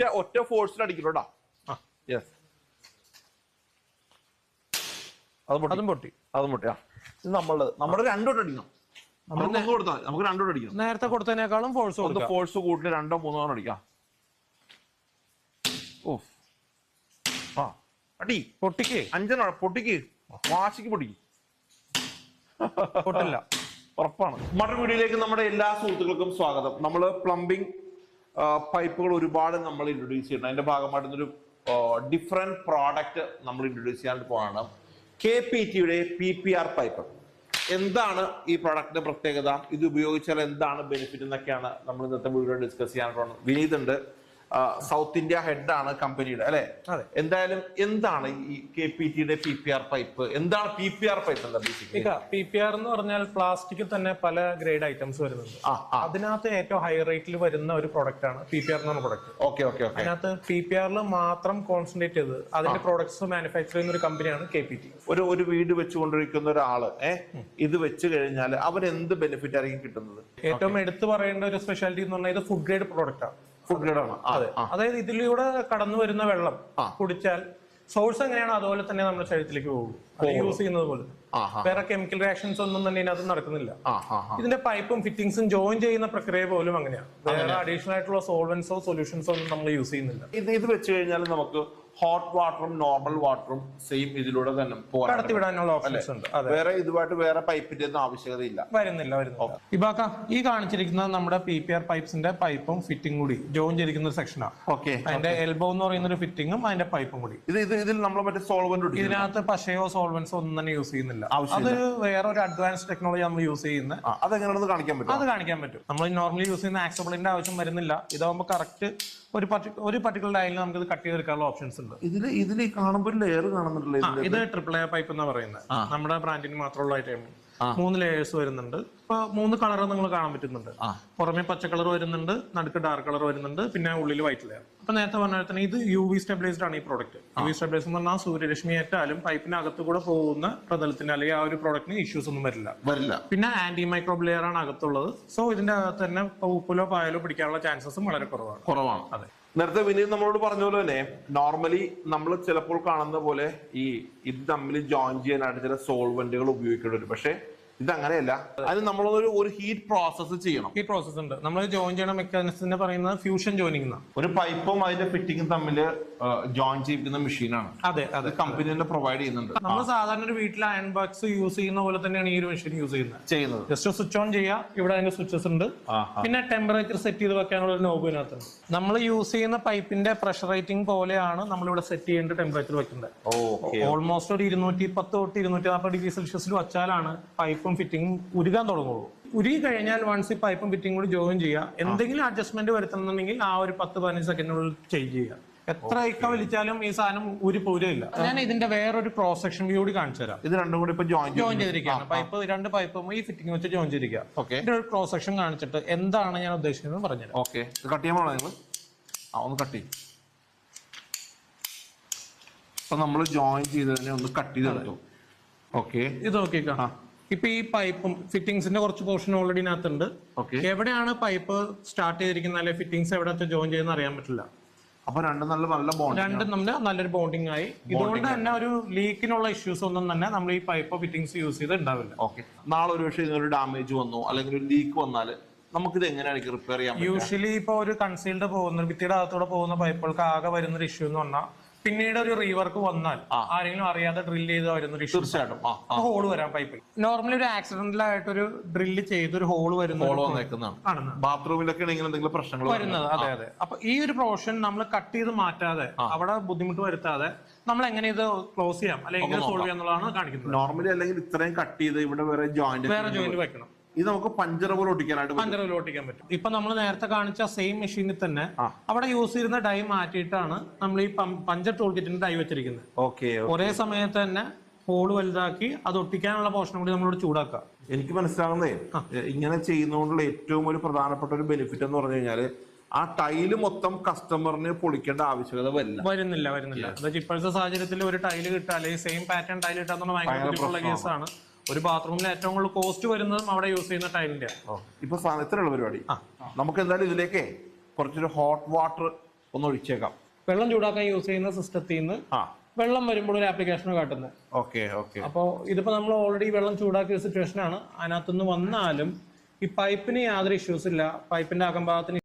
ഒറ്റ ഒറ്റ ഫോഴ്സിൽ അടിക്കലോടാ ആ. യെസ് അതും പൊട്ടി. അതും പൊട്ടി. ഇത് നമ്മൾ നമ്മൾ രണ്ടോട്ട് അടിക്കണം. കൊടുത്താൽ നമുക്ക് രണ്ടോട്ട് അടിക്കണം നേരത്തെ കൊടുത്തതിനേക്കാളും ഫോഴ്സ് ഒന്ന് ഫോഴ്സ് കൂട്ടി രണ്ടോ മൂന്നോ അടിക്കാം. ഓ ആ. അടി. പൊട്ടിക്ക്. അഞ്ചെണ്ണം പൊട്ടിക്ക്. വാശിക്ക് പൊട്ടിക്ക്. പൊട്ടില്ല. ഉറപ്പാണ്. മറ്റൊരു വീഡിയോയിലേക്ക് നമ്മുടെ എല്ലാ സുഹൃത്തുക്കൾക്കും സ്വാഗതം. നമ്മൾ പ്ലംബിംഗ് പൈപ്പുകൾ ഒരുപാട് നമ്മൾ ഇൻട്രൊഡ്യൂസ് ചെയ്യുന്നുണ്ട് അതിന്റെ ഭാഗമായിട്ട് ഒരു ഡിഫറെന്റ് പ്രോഡക്റ്റ് നമ്മൾ ഇൻട്രൊഡ്യൂസ് ചെയ്യാൻ പോവാണ് കെ പി ടിയുടെ പി പി ആർ പൈപ്പ് എന്താണ് ഈ പ്രോഡക്റ്റിന്റെ പ്രത്യേകത? ഇത് ഉപയോഗിച്ചാൽ എന്താണ് ബെനിഫിറ്റ് എന്നൊക്കെയാണ് നമ്മൾ ഇന്നത്തെ വീഡിയോ ഡിസ്കസ് ചെയ്യാൻ പോകുന്നത് വിനീത് ഉണ്ട്. സൗത്ത് ഇന്ത്യ ഹെഡ് ആണ് കമ്പനിയുടെ അല്ലെ? എന്തായാലും എന്താണ് ഈ കെ പി ടിയുടെ പി പി ആർ പൈപ്പ് എന്താണ് പി പി ആർ പൈപ്പ് എന്താ പി പി ആർ എന്ന് പറഞ്ഞാൽ പ്ലാസ്റ്റിക്കിൽ തന്നെ പല ഗ്രേഡ് ഐറ്റംസ് വരുന്നുണ്ട്. അതിനകത്ത് ഏറ്റവും ഹൈ റേറ്റിൽ വരുന്ന ഒരു പ്രോഡക്റ്റ് ആണ് പി പി ആർ എന്ന് പറഞ്ഞ പ്രൊഡക്റ്റ് ഓക്കെ ഓക്കെ ഓക്കെ അതിനകത്ത് പി പി ആറിൽ മാത്രം കോൺസെൻട്രേറ്റ് ചെയ്ത് അതിന്റെ പ്രോഡക്ട്സ് മാനുഫാക്ചർ ചെയ്യുന്ന ഒരു കമ്പനിയാണ് കെ പി ടി ഒരു ഒരു വീട് വെച്ചുകൊണ്ടിരിക്കുന്ന ഒരാൾ ഏഹ് ഇത് വെച്ച് കഴിഞ്ഞാൽ അവൻ എന്ത് ബെനിഫിറ്റ് ആയിരിക്കും കിട്ടുന്നത്? ഏറ്റവും എടുത്തു പറയേണ്ട ഒരു സ്പെഷ്യാലിറ്റി എന്ന് പറഞ്ഞാൽ ഇത് ഫുഡ് ഗ്രേഡ് പ്രോഡക്റ്റ് ആണ്. ആ. അതായത് ഇതിലൂടെ കടന്നു വരുന്ന വെള്ളം കുടിച്ചാൽ സോഴ്സ് എങ്ങനെയാണോ അതുപോലെ തന്നെ നമ്മുടെ ശരീരത്തിലേക്ക് പോകും. അത് യൂസ് ചെയ്യുന്നത് പോലെ. വേറെ കെമിക്കൽ റിയാക്ഷൻസ് ഒന്നും തന്നെ ഇതിനകത്ത് നടക്കുന്നില്ല. ഇതിന്റെ പൈപ്പും ഫിറ്റിംഗ്സും ജോയിൻ ചെയ്യുന്ന പ്രക്രിയ പോലും അങ്ങനെയാണ് വേറെ അഡീഷണൽ ആയിട്ടുള്ള സോൾവൻസോ സൊല്യൂഷൻസോ ഒന്നും നമ്മൾ യൂസ് ചെയ്യുന്നില്ല. ഇത് ഇത് വെച്ച് കഴിഞ്ഞാൽ നമുക്ക് ഹോട്ട് വാട്ടറും നോർമൽ വാട്ടറും സെയിം ഇതിലൂടെ തന്നെ കടത്തി വിടാനുള്ള ഓപ്ഷൻസ് ഉണ്ട്. അതെ. വേറെ ഇതുമായിട്ട് വേറെ പൈപ്പിന്റെ ഒന്നും ആവശ്യകതയില്ല. വരുന്നില്ല വരുന്നില്ല. ഇബാക്ക ഈ കാണിച്ചിരിക്കുന്നത് നമ്മുടെ പി പി ആർ പൈപ്പ്സിന്റെ പൈപ്പും ഫിറ്റിംഗ് കൂടി ജോയിൻ ചെയ്തിരിക്കുന്ന ഒരു സെക്ഷനാണ് ഓക്കെ. അതിന്റെ എൽബോ എന്ന് പറയുന്ന ഒരു ഫിറ്റിംഗും അതിന്റെ പൈപ്പും കൂടി. ഇത് ഇത് ഇതിൽ നമ്മൾ മറ്റേ സോൾവെന്റ് ഇതിനകത്ത് പശയോ സോൾവൻസോ ഒന്നും തന്നെ യൂസ് ചെയ്യുന്നില്ല. ആവശ്യമില്ല. അതൊരു വേറെ ഒരു അഡ്വാൻസ് ടെക്നോളജി നമ്മൾ യൂസ് ചെയ്യുന്ന. അതെങ്ങനെയാണെന്ന് കാണിക്കാൻ പറ്റും അത് കാണിക്കാൻ പറ്റും. നമ്മൾ നോർമലി യൂസ് ചെയ്യുന്ന ആക്സബിളിന്റെ ആവശ്യം വരുന്നില്ല. ഇതാവുമ്പോൾ കറക്റ്റ് ഒരു പർട്ടി- ഒരു പർട്ടിക്കുലർ ലൈനിൽ നമുക്ക് ഇത് കട്ട് ചെയ്തെടുക്കാനുള്ള ഓപ്ഷൻസ് ഉണ്ട്. ഇതിൽ ഇതിൽ കാണുമ്പോൾ ലെയർ കാണുന്നുണ്ടല്ലോ ഇത് ട്രിപ്പിൾ എ പൈപ്പ് എന്ന് പറയുന്നത് നമ്മുടെ ബ്രാൻഡിന് മാത്രമുള്ള ഐറ്റം മൂന്ന് ലേയേഴ്സ് വരുന്നുണ്ട്. ഇപ്പൊ മൂന്ന് കളർ നിങ്ങൾ കാണാൻ പറ്റുന്നുണ്ട്. പുറമെ പച്ച കളർ വരുന്നുണ്ട് നടുക്ക് ഡാർക്ക് കളർ വരുന്നുണ്ട് പിന്നെ ഉള്ളിൽ വൈറ്റ് ലെയർ അപ്പൊ നേരത്തെ പറഞ്ഞ പോലെ തന്നെ ഇത് യു വി സ്റ്റെബിലൈസ്ഡ് ആണ് ഈ പ്രോഡക്റ്റ് യു വി സ്റ്റെബിലൈസ് എന്ന് പറഞ്ഞാൽ സൂര്യരശ്മി ഏറ്റാലും പൈപ്പിനകത്ത് കൂടെ പോകുന്ന പ്രതലത്തിന് അല്ലെങ്കിൽ ആ ഒരു പ്രോഡക്റ്റിന് ഇഷ്യൂസ് ഒന്നും വരില്ല. വരില്ല. പിന്നെ ആന്റി മൈക്രോബ് ലെയർ ആണ് അകത്തുള്ളത്. സോ ഇതിന്റെ അകത്ത് തന്നെ ഉപ്പിലോ പായലോ പിടിക്കാനുള്ള ചാൻസസും വളരെ കുറവാണ്. കുറവാണ്. അതെ നേരത്തെ വിനീത് നമ്മളോട് പറഞ്ഞ പോലെ തന്നെ നോർമലി നമ്മൾ ചിലപ്പോൾ കാണുന്ന പോലെ ഈ ഇത് തമ്മിൽ ജോയിൻ ചെയ്യാനായിട്ട് ചില സോൾവെന്റുകൾ ഉപയോഗിക്കേണ്ടി വരും. പക്ഷെ ഇത് അങ്ങനെയല്ല അതിന് നമ്മളൊരു ഒരു ഹീറ്റ് പ്രോസസ്സ് ചെയ്യണം. ഹീറ്റ് പ്രോസസ് ഉണ്ട്. നമ്മൾ ജോയിൻ ചെയ്യണ മെക്കാനിസത്തിനെ പറയുന്നത് ഫ്യൂഷൻ ജോയിനിങ് എന്നാണ് ഒരു പൈപ്പും അതിന്റെ ഫിറ്റിംഗും തമ്മിൽ ജോയിൻ ചെയ്യിക്കുന്ന മെഷീനാണ് അതെ അതെ. അത് കമ്പനി തന്നെ പ്രൊവൈഡ് ചെയ്യുന്നുണ്ട്. നമ്മൾ സാധാരണ ഒരു വീട്ടിൽ അയൺ ബോക്സ് യൂസ് ചെയ്യുന്ന പോലെ തന്നെയാണ് ഈ ഒരു മെഷീൻ യൂസ് ചെയ്യുന്നത്. ചെയ്യുന്നത്. ജസ്റ്റ് സ്വിച്ച് ഓൺ ചെയ്യുക ഇവിടെ അതിന്റെ സ്വിച്ചസ് ഉണ്ട്. പിന്നെ ടെമ്പറേച്ചർ സെറ്റ് ചെയ്ത് വെക്കാനുള്ള ഒരു നോബ് ഇതിനകത്ത് നമ്മൾ യൂസ് ചെയ്യുന്ന പൈപ്പിന്റെ പ്രഷർ റേറ്റിംഗ് പോലെയാണ് നമ്മൾ ഇവിടെ സെറ്റ് ചെയ്യേണ്ട ടെമ്പറേച്ചർ വെക്കുന്നത്. ഓൾമോസ്റ്റ് ഒരു ഇരുന്നൂറ്റി പത്ത് തൊട്ട് ഇരുന്നൂറ്റി നാൽപ്പത് ഡിഗ്രി സെൽഷ്യസിൽ വെച്ചാലാണ് പൈപ്പും ഫിറ്റിംഗും ഉരുകാൻ തുടങ്ങുള്ളൂ. ഉരുകി കഴിഞ്ഞാൽ വൺസ് ഈ പൈപ്പും ഫിറ്റിംഗ് കൂടി ജോയിൻ ചെയ്യുക. എന്തെങ്കിലും അഡ്ജസ്റ്റ്മെന്റ് വരുത്തണമെന്നുണ്ടെങ്കിൽ ആ ഒരു പത്ത് പതിനഞ്ച് സെക്കൻഡിനുള്ളിൽ ചേഞ്ച് ചെയ്യുക. എത്ര ഇക്ക വലിച്ചാലും ഈ സാധനം ഒരു പോരില്ല ഞാൻ ഇതിന്റെ വേറൊരു ക്രോസ് സെക്ഷൻ വ്യൂ കൂടി കാണിച്ചു തരാം. ഇത് രണ്ടും കൂടി ഇപ്പൊ ജോയിൻ ജോയിൻ ചെയ്തിരിക്കുകയാണ്. പൈപ്പ് രണ്ട് പൈപ്പും ഈ ഫിറ്റിംഗ് വെച്ച് ജോയിൻ ചെയ്തിരിക്കുക ഓക്കെ ഇതിന്റെ ഒരു ക്രോസ് സെക്ഷൻ കാണിച്ചിട്ട് എന്താണ് ഞാൻ ഉദ്ദേശിക്കുന്നത് പറഞ്ഞത് ഓക്കെ കട്ട് ചെയ്യാൻ പോണോ നിങ്ങൾ? ആ ഒന്ന് കട്ട് ചെയ്യും. അപ്പൊ നമ്മൾ ജോയിൻ ചെയ്തതിനെ ഒന്ന് കട്ട് ചെയ്തെടുത്തു. ഓക്കെ ഇത് നോക്കിക്കാം. ഇപ്പൊ ഈ പൈപ്പും ഫിറ്റിംഗ്സിന്റെ കുറച്ച് പോർഷൻ ഓൾറെഡി ഇതിനകത്തുണ്ട്. എവിടെയാണ് പൈപ്പ് സ്റ്റാർട്ട് ചെയ്തിരിക്കുന്നത്? അല്ലെങ്കിൽ ഫിറ്റിംഗ്സ് എവിടെ ജോയിൻ ചെയ്യുന്ന അറിയാൻ പറ്റില്ല. അപ്പൊ രണ്ടും നല്ല നല്ല ബോണ്ട് രണ്ടും നമ്മൾ നല്ലൊരു ബോണ്ടിങ് ആയി. ഇതുകൊണ്ട് തന്നെ ഒരു ലീക്കിനുള്ള ഇഷ്യൂസ് ഒന്നും തന്നെ നമ്മൾ ഈ പൈപ്പ് ഫിറ്റിംഗ്സ് യൂസ് ചെയ്ത് ഉണ്ടാവില്ല ഓക്കെ നാളെ ഒരു പക്ഷേ ഇതിനൊരു ഡാമേജ് വന്നു അല്ലെങ്കിൽ ഒരു ലീക്ക് വന്നാൽ നമുക്ക് ഇത് എങ്ങനെയാണ് റിപ്പയർ ചെയ്യാൻ യൂഷ്വലി ഇപ്പൊ ഒരു കൺസീൽഡ് പോകുന്ന ഭിത്തിയുടെ അകത്തൂടെ പോകുന്ന പൈപ്പുകൾക്ക് ആകെ വരുന്ന ഒരു ഇഷ്യൂ എന്ന് പറഞ്ഞാൽ പിന്നീട് ഒരു റീവർക്ക് വന്നാൽ ആരെങ്കിലും അറിയാതെ ഡ്രില്ല് ചെയ്ത് വരുന്ന ഒരു തീർച്ചയായിട്ടും. ഹോൾ വരാൻ പൈപ്പിൽ നോർമലി ഒരു ആക്സിഡന്റൽ ആയിട്ട് ഒരു ഡ്രില്ല് ചെയ്ത് ഒരു ഹോൾ വരുന്ന ഹോൾ വന്നേക്കുന്നതാണ് ആണെന്ന് ബാത്റൂമിലൊക്കെ എന്തെങ്കിലും പ്രശ്നങ്ങൾ വരുന്നത് അതെ അതെ. അപ്പൊ ഈ ഒരു പ്രോഷൻ നമ്മൾ കട്ട് ചെയ്ത് മാറ്റാതെ അവിടെ ബുദ്ധിമുട്ട് വരുത്താതെ നമ്മൾ എങ്ങനെ ഇത് ക്ലോസ് ചെയ്യാം? അല്ലെങ്കിൽ എങ്ങനെ സോൾവ് ചെയ്യാന്നുള്ളതാണ് കാണിക്കുന്നത്. നോർമലി അല്ലെങ്കിൽ ഇത്രയും കട്ട് ചെയ്ത് ഇവിടെ വേറെ ജോയിന്റ് വേറെ ജോയിന്റ് വെക്കണം. ഇത് നമുക്ക് പഞ്ചർ പോലെ ഒട്ടിക്കാനായിട്ട് പഞ്ചർ പോലെ ഓട്ടിക്കാൻ പറ്റും. ഇപ്പൊ നമ്മൾ നേരത്തെ കാണിച്ച സെയിം മെഷീനിൽ തന്നെ അവിടെ യൂസ് ചെയ്യുന്ന ഡൈ മാറ്റിയിട്ടാണ് നമ്മൾ ഈ പഞ്ചർ ടൂൾ കിറ്റിന്റെ ഡൈ വെച്ചിരിക്കുന്നത്. ഓക്കെ ഒരേ സമയത്ത് തന്നെ ഹോൾ വലുതാക്കി അത് ഒട്ടിക്കാനുള്ള പോർഷൻ കൂടി നമ്മളോട് ചൂടാക്കാം. എനിക്ക് മനസ്സിലാകുന്നേ ഇങ്ങനെ ചെയ്യുന്നതുകൊണ്ടുള്ള ഏറ്റവും ഒരു പ്രധാനപ്പെട്ട ഒരു ബെനിഫിറ്റ് എന്ന് പറഞ്ഞു കഴിഞ്ഞാൽ ആ ടൈൽ മൊത്തം കസ്റ്റമറിന് പൊളിക്കേണ്ട ആവശ്യകത വരില്ല. വരുന്നില്ല വരുന്നില്ല. ഇപ്പോഴത്തെ സാഹചര്യത്തിൽ ഒരു ടൈൽ കിട്ടാൻ അല്ലെങ്കിൽ സെയിം പാറ്റേൺ ടൈൽ കിട്ടാന്നുള്ള ഭയങ്കര കേസാണ് ഒരു ബാത്റൂമിൽ ഏറ്റവും കൂടുതൽ കോസ്റ്റ് വരുന്നതും അവിടെ യൂസ് ചെയ്യുന്ന ടൈലിന്റെ ഇപ്പൊ ഇത്രയുള്ള പരിപാടി. നമുക്ക് എന്തായാലും ഇതിലേക്ക് കുറച്ചൊരു ഹോട്ട് വാട്ടർ ഒന്ന് ഒഴിച്ചേക്കാം. വെള്ളം ചൂടാക്കാൻ യൂസ് ചെയ്യുന്ന സിസ്റ്റത്തിൽ നിന്ന് വെള്ളം വരുമ്പോൾ ഒരു ആപ്ലിക്കേഷൻ കാട്ടുന്നത്. Okay okay. അപ്പോൾ ഇതിപ്പോ നമ്മൾ ഓൾറെഡി വെള്ളം ചൂടാക്കിയ സിറ്റുവേഷൻ ആണ്. അതിനകത്തുനിന്ന് വന്നാലും ഈ പൈപ്പിന് യാതൊരു ഇഷ്യൂസ് ഇല്ല. പൈപ്പിന്റെ അകംഭാഗത്തിന്